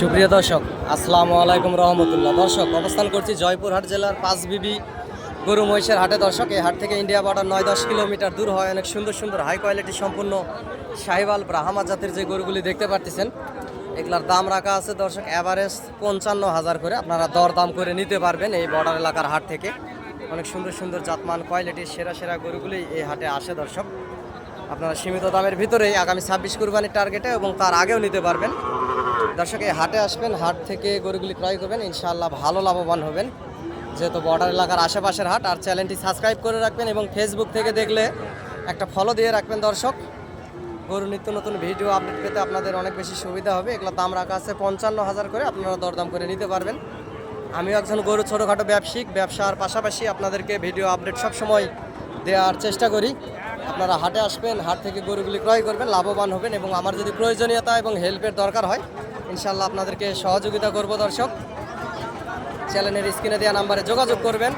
সুপ্রিয় দর্শক, আসসালামু আলাইকুম রহমতুল্লাহ। দর্শক, অবস্থান করছি জয়পুরহাট জেলার পাঁচবিবি গরু মহিষের হাটে। দর্শক, এই হাট থেকে ইন্ডিয়া বর্ডার নয় দশ কিলোমিটার দূর হয়। অনেক সুন্দর সুন্দর হাই কোয়ালিটি সম্পূর্ণ সাহিবাল ব্রাহ্মা জাতের যে গরুগুলি দেখতে পারতেছেন, এগুলার দাম রাখা আছে দর্শক অ্যাভারেজ পঞ্চান্ন হাজার করে। আপনারা দর দাম করে নিতে পারবেন এই বর্ডার এলাকার হাট থেকে। অনেক সুন্দর সুন্দর জাতমান কোয়ালিটির সেরা সেরা গরুগুলি এই হাটে আসে দর্শক। আপনারা সীমিত দামের ভিতরেই আগামী ছাব্বিশ কুরবানির টার্গেটে এবং তার আগেও নিতে পারবেন। দর্শক, এই হাটে আসবেন, হাট থেকে গরুগুলি ক্রয় করবেন। ইনশাআল্লাহ ভালো লাভবান হবেন। যেহেতু বর্ডার এলাকার আশেপাশের হাট, আর চ্যানেলটি সাবস্ক্রাইব করে রাখবেন এবং ফেসবুক থেকে দেখলে একটা ফলো দিয়ে রাখবেন দর্শক। গরু নিত্য নতুন ভিডিও আপডেট পেতে আপনাদের অনেক বেশি সুবিধা হবে। এগুলো দাম রাখা আছে পঞ্চান্ন হাজার করে, আপনারা দরদাম করে নিতে পারবেন। আমিও একজন গরু ছোটোখাটো ব্যবসায়িক, ব্যবসার পাশাপাশি আপনাদেরকে ভিডিও আপডেট সবসময় দেওয়ার চেষ্টা করি। আপনারা হাটে আসবেন, হাট থেকে গরুগুলি ক্রয় করবেন, লাভবান হবেন এবং আমার যদি প্রয়োজনীয়তা এবং হেল্পের দরকার হয় ইনশাল্লাহ আপনাদেরকে সহযোগিতা করব দর্শক। চ্যানেলের স্ক্রিনে দেওয়া নাম্বারে যোগাযোগ করবেন।